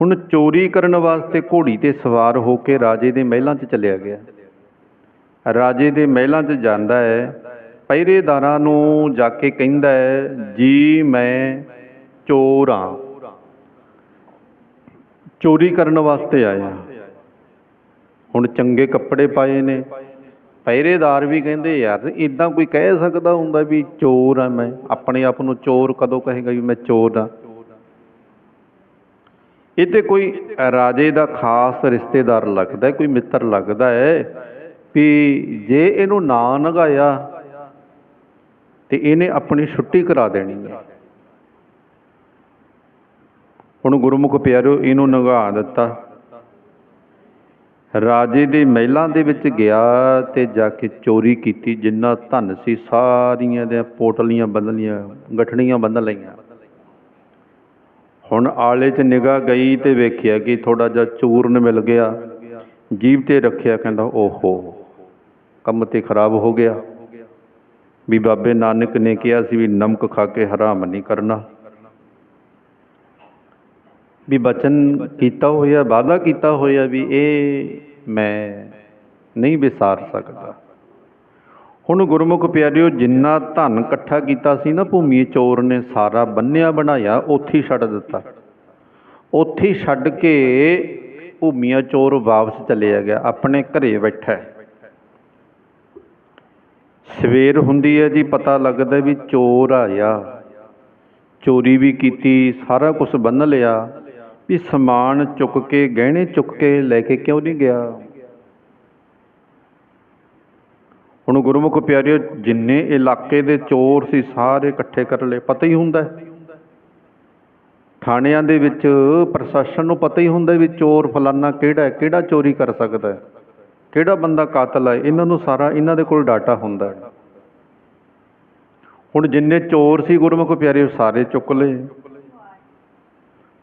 ਹੁਣ ਚੋਰੀ ਕਰਨ ਵਾਸਤੇ ਘੋੜੀ ਤੇ ਸਵਾਰ ਹੋ ਕੇ ਰਾਜੇ ਦੇ ਮਹਿਲਾਂ 'ਚ ਚਲਿਆ ਗਿਆ। ਰਾਜੇ ਦੇ ਮਹਿਲਾਂ 'ਚ ਜਾਂਦਾ ਹੈ, ਪਹਿਰੇਦਾਰਾਂ ਨੂੰ ਜਾ ਕੇ ਕਹਿੰਦਾ ਹੈ, ਜੀ, ਮੈਂ ਚੋਰ ਹਾਂ ਚੋਰੀ ਕਰਨ ਵਾਸਤੇ ਆਇਆ ਹੁਣ ਚੰਗੇ ਕੱਪੜੇ ਪਾਏ ਨੇ। ਪਹਿਰੇਦਾਰ ਵੀ ਕਹਿੰਦੇ, ਯਾਰ ਇਦਾਂ ਕੋਈ ਕਹਿ ਸਕਦਾ ਹੁੰਦਾ ਵੀ ਚੋਰ ਆ ਮੈਂ? ਆਪਣੇ ਆਪ ਨੂੰ ਚੋਰ ਕਦੋਂ ਕਹੇਗਾ ਵੀ ਮੈਂ ਚੋਰ ਆ? ਇਹ ਤੇ ਕੋਈ ਰਾਜੇ ਦਾ ਖਾਸ ਰਿਸ਼ਤੇਦਾਰ ਲੱਗਦਾ ਕੋਈ ਮਿੱਤਰ ਲੱਗਦਾ ਹੈ ਵੀ ਜੇ ਇਹਨੂੰ ਨਾ ਨਗਾਇਆ ਤੇ ਇਹਨੇ ਆਪਣੀ ਛੁੱਟੀ ਕਰਾ ਦੇਣੀ ਹੈ। ਹੁਣ ਗੁਰਮੁਖ ਪਿਆਰਿਓ, ਇਹਨੂੰ ਨਗਾ ਦਿੱਤਾ। ਰਾਜੇ ਦੇ ਮਹਿਲਾਂ ਦੇ ਵਿੱਚ ਗਿਆ ਤੇ ਜਾ ਕੇ ਚੋਰੀ ਕੀਤੀ, ਜਿੰਨਾ ਧਨ ਸੀ, ਸਾਰੀਆਂ ਦੇ ਪੋਟਲੀਆਂ ਬੰਨ ਲਈਆਂ ਗਠੜੀਆਂ ਬੰਨ ਲਈਆਂ। ਹੁਣ ਆਲੇ 'ਚ ਨਿਗਾਹ ਗਈ ਤੇ ਵੇਖਿਆ ਕਿ ਥੋੜਾ ਜਿਹਾ ਚੂਰਨ ਮਿਲ ਗਿਆ। ਜੀਭ ਤੇ ਰੱਖਿਆ ਕਹਿੰਦਾ, ਓਹੋ, ਕੰਮ ਤੇ ਖਰਾਬ ਹੋ ਗਿਆ। ਵੀ ਬਾਬੇ ਨਾਨਕ ਨੇ ਕਿਹਾ ਸੀ ਵੀ ਨਮਕ ਖਾ ਕੇ ਹਰਾਮ ਨਹੀਂ ਕਰਨਾ। ਵੀ ਬਚਨ ਕੀਤਾ ਹੋਇਆ, ਵਾਅਦਾ ਕੀਤਾ ਹੋਇਆ ਵੀ ਇਹ ਮੈਂ ਨਹੀਂ ਵਿਸਾਰ ਸਕਦਾ। ਹੁਣ ਗੁਰਮੁਖ ਪਿਆਰਿਓ, ਜਿੰਨਾ ਧਨ ਇਕੱਠਾ ਕੀਤਾ ਸੀ ਨਾ ਭੂਮੀ ਚੋਰ ਨੇ, ਸਾਰਾ ਬੰਨਿਆ ਬਣਾਇਆ, ਉੱਥੇ ਛੱਡ ਦਿੱਤਾ। ਉੱਥੇ ਛੱਡ ਕੇ ਭੂਮੀਆ ਚੋਰ ਵਾਪਸ ਚਲਿਆ ਗਿਆ, ਆਪਣੇ ਘਰੇ ਬੈਠਾ ਸਵੇਰ ਹੁੰਦੀ ਹੈ ਜੀ, ਪਤਾ ਲੱਗਦਾ ਵੀ ਚੋਰ ਆਇਆ। ਚੋਰੀ ਵੀ ਕੀਤੀ, ਸਾਰਾ ਕੁਝ ਬੰਨ ਲਿਆ। ਵੀ ਸਮਾਨ ਚੁੱਕ ਕੇ, ਗਹਿਣੇ ਚੁੱਕ ਕੇ ਲੈ ਕੇ ਕਿਉਂ ਨਹੀਂ ਗਿਆ? ਹੁਣ ਗੁਰਮੁਖ ਪਿਆਰਿਓ, ਜਿੰਨੇ ਇਲਾਕੇ ਦੇ ਚੋਰ ਸੀ, ਸਾਰੇ ਇਕੱਠੇ ਕਰ ਲਏ, ਪਤਾ ਹੀ ਹੁੰਦਾ ਹੈ। ਥਾਣਿਆਂ ਦੇ ਵਿੱਚ, ਪ੍ਰਸ਼ਾਸਨ ਨੂੰ ਪਤਾ ਹੀ ਹੁੰਦਾ ਵੀ ਚੋਰ ਫਲਾਨਾ ਕਿਹੜਾ ਹੈ, ਕਿਹੜਾ ਚੋਰੀ ਕਰ ਸਕਦਾ ਹੈ, ਕਿਹੜਾ ਬੰਦਾ ਕਾਤਲ ਹੈ, ਇਹਨਾਂ ਨੂੰ ਸਾਰਾ, ਇਹਨਾਂ ਦੇ ਕੋਲ ਡਾਟਾ ਹੁੰਦਾ ਹੈ। ਹੁਣ ਜਿੰਨੇ ਚੋਰ ਸੀ ਗੁਰਮੁਖ ਪਿਆਰੇ ਸਾਰੇ ਚੁੱਕ ਲਏ।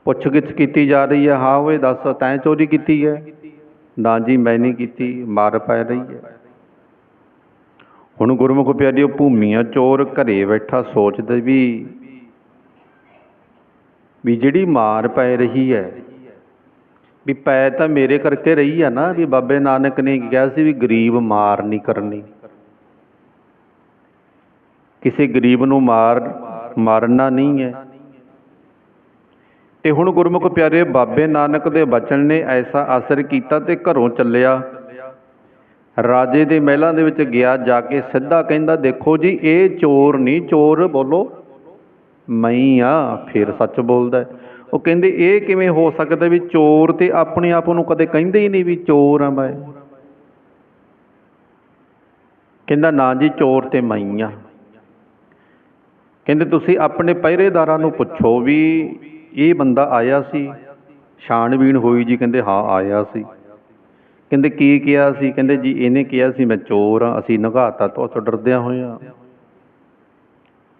ਪੁੱਛਗਿੱਛ ਕੀਤੀ ਜਾ ਰਹੀ ਹੈ, ਹਾਂ ਓਏ ਦੱਸ, ਤੈਂ ਚੋਰੀ ਕੀਤੀ ਹੈ? ਨਾ ਜੀ, ਮੈਂ ਨਹੀਂ ਕੀਤੀ, ਮਾਰ ਪੈ ਰਹੀ ਹੈ। ਹੁਣ ਗੁਰਮੁਖ ਪਿਆਰਿਓ, ਭੂਮੀਆਂ ਚੋਰ ਘਰੇ ਬੈਠਾ ਸੋਚਦਾ ਵੀ ਵੀ ਜਿਹੜੀ ਮਾਰ ਪੈ ਰਹੀ ਹੈ, ਵੀ ਪੈ ਤਾਂ ਮੇਰੇ ਕਰਕੇ ਰਹੀ ਆ ਨਾ, ਵੀ ਬਾਬੇ ਨਾਨਕ ਨੇ ਕਿਹਾ ਸੀ ਵੀ ਗਰੀਬ ਮਾਰ ਨਹੀਂ ਕਰਨੀ। ਕਿਸੇ ਗਰੀਬ ਨੂੰ ਮਾਰ, ਮਾਰਨਾ ਨਹੀਂ ਹੈ। ਤੇ ਹੁਣ ਗੁਰਮੁਖ ਪਿਆਰੇ ਬਾਬੇ ਨਾਨਕ ਦੇ ਬਚਨ ਨੇ ਐਸਾ ਅਸਰ ਕੀਤਾ ਤੇ ਘਰੋਂ ਚੱਲਿਆ। ਰਾਜੇ ਦੇ ਮਹਿਲਾਂ ਦੇ ਵਿੱਚ ਗਿਆ, ਜਾ ਕੇ ਸਿੱਧਾ ਕਹਿੰਦਾ, ਦੇਖੋ ਜੀ, ਇਹ ਚੋਰ ਨਹੀਂ, ਚੋਰ ਬੋਲੋ ਮੈਂ ਆ। ਫਿਰ ਸੱਚ ਬੋਲਦਾ ਉਹ ਕਹਿੰਦੇ, ਇਹ ਕਿਵੇਂ ਹੋ ਸਕਦਾ ਵੀ ਚੋਰ ਤੇ ਆਪਣੇ ਆਪ ਨੂੰ ਕਦੇ ਕਹਿੰਦੇ ਹੀ ਨਹੀਂ ਵੀ ਚੋਰ ਆ ਮੈਂ? ਕਹਿੰਦਾ, ਨਾ ਜੀ, ਚੋਰ ਤੇ ਮੈਂ ਆ। ਕਹਿੰਦੇ, ਤੁਸੀਂ ਆਪਣੇ ਪਹਿਰੇਦਾਰਾਂ ਨੂੰ ਪੁੱਛੋ ਵੀ ਇਹ ਬੰਦਾ ਆਇਆ ਸੀ, ਛਾਣਬੀਣ ਹੋਈ ਜੀ? ਕਹਿੰਦੇ, ਹਾਂ, ਆਇਆ ਸੀ। ਕਹਿੰਦੇ ਕੀ ਕਿਹਾ ਸੀ? ਕਹਿੰਦੇ ਜੀ ਇਹਨੇ ਕਿਹਾ ਸੀ ਮੈਂ ਚੋਰ ਆ ਅਸੀਂ ਨਗਾਤਾ ਤੋਂ ਤੋਂ ਡਰਦਿਆਂ ਹੋਇਆ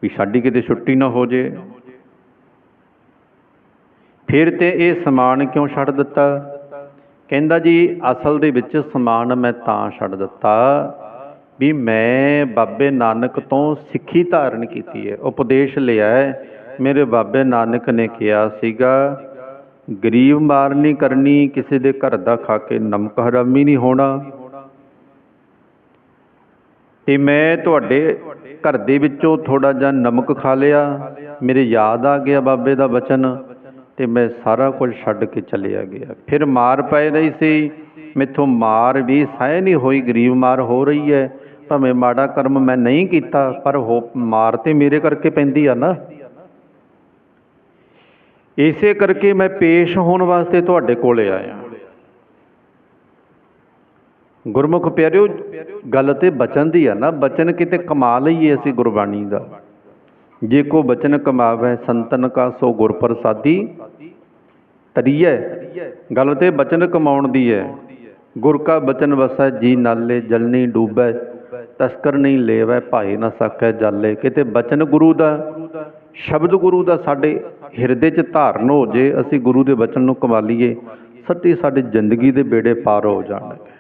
ਵੀ ਸਾਡੀ ਕਿਤੇ ਛੁੱਟੀ ਨਾ ਹੋ ਜੇ। ਫਿਰ ਤੇ ਇਹ ਸਮਾਨ ਕਿਉਂ ਛੱਡ ਦਿੱਤਾ? ਕਹਿੰਦਾ ਜੀ, ਅਸਲ ਦੇ ਵਿੱਚ ਸਮਾਨ ਮੈਂ ਤਾਂ ਛੱਡ ਦਿੱਤਾ ਵੀ ਮੈਂ ਬਾਬੇ ਨਾਨਕ ਤੋਂ ਸਿੱਖੀ ਧਾਰਨ ਕੀਤੀ ਹੈ। ਉਪਦੇਸ਼ ਲਿਆ ਹੈ। ਮੇਰੇ ਬਾਬੇ ਨਾਨਕ ਨੇ ਕਿਹਾ ਸੀਗਾ ਗਰੀਬ ਮਾਰ ਨਹੀਂ ਕਰਨੀ, ਕਿਸੇ ਦੇ ਘਰ ਦਾ ਖਾ ਕੇ ਨਮਕ ਹਰਾਮੀ ਨਹੀਂ ਹੋਣਾ। ਤੇ ਮੈਂ ਤੁਹਾਡੇ ਘਰ ਦੇ ਵਿੱਚੋਂ ਥੋੜਾ ਜਿਹਾ ਨਮਕ ਖਾ ਲਿਆ। ਮੇਰੇ ਯਾਦ ਆ ਗਿਆ ਬਾਬੇ ਦਾ ਬਚਨ, ਤੇ ਮੈਂ ਸਾਰਾ ਕੁਝ ਛੱਡ ਕੇ ਚਲਿਆ ਗਿਆ। ਫਿਰ ਮਾਰ ਪੈ ਰਹੀ ਸੀ। ਮੈਥੋਂ ਮਾਰ ਵੀ ਸਹਿ ਨਹੀਂ ਹੋਈ, ਗਰੀਬ ਮਾਰ ਹੋ ਰਹੀ ਹੈ। ਭਾਵੇਂ ਮਾੜਾ ਕਰਮ ਮੈਂ ਨਹੀਂ ਕੀਤਾ, ਪਰ ਹੋ ਮਾਰ ਤੇ ਮੇਰੇ ਕਰਕੇ ਪੈਂਦੀ ਆ ਨਾ। ਇਸੇ ਕਰਕੇ ਮੈਂ ਪੇਸ਼ ਹੋਣ ਵਾਸਤੇ ਤੁਹਾਡੇ ਕੋਲੇ ਆਇਆ। ਗੁਰਮੁਖ ਪਿਆਰਿਓ, ਗੱਲ ਤੇ ਬਚਨ ਦੀ ਆ ਨਾ। ਬਚਨ ਕਿਤੇ ਕਮਾ ਲਈਏ ਅਸੀਂ ਗੁਰਬਾਣੀ ਦਾ। ਜੇ ਕੋ ਬਚਨ ਕਮਾਵੇ ਸੰਤਨ ਕਾ, ਸੋ ਗੁਰ ਪ੍ਰਸਾਦੀ ਤਰੀਐ। ਗੱਲ ਤੇ ਬਚਨ ਕਮਾਉਣ ਦੀ ਹੈ ਗੁਰ ਕਾ ਬਚਨ ਵਸੈ, ਜੀ ਨਾਲੇ ਜਲ ਨਹੀਂ ਡੂਬੈ। ਤਸਕਰ ਨਹੀਂ ਲੇਵੈ ਭਾਈ ਨਾ ਸਕੈ ਜਾਲੇ। ਕਿਤੇ ਬਚਨ ਗੁਰੂ ਦਾ ਸ਼ਬਦ ਗੁਰੂ ਦਾ ਸਾਡੇ ਹਿਰਦੇ 'ਚ ਧਾਰਨ ਹੋ ਜੇ, ਅਸੀਂ ਗੁਰੂ ਦੇ ਬਚਨ ਨੂੰ ਕਮਾਲੀਏ, ਸੱਚੀ ਸਾਡੀ ਜ਼ਿੰਦਗੀ ਦੇ ਬੇੜੇ ਪਾਰ ਹੋ ਜਾਣਗੇ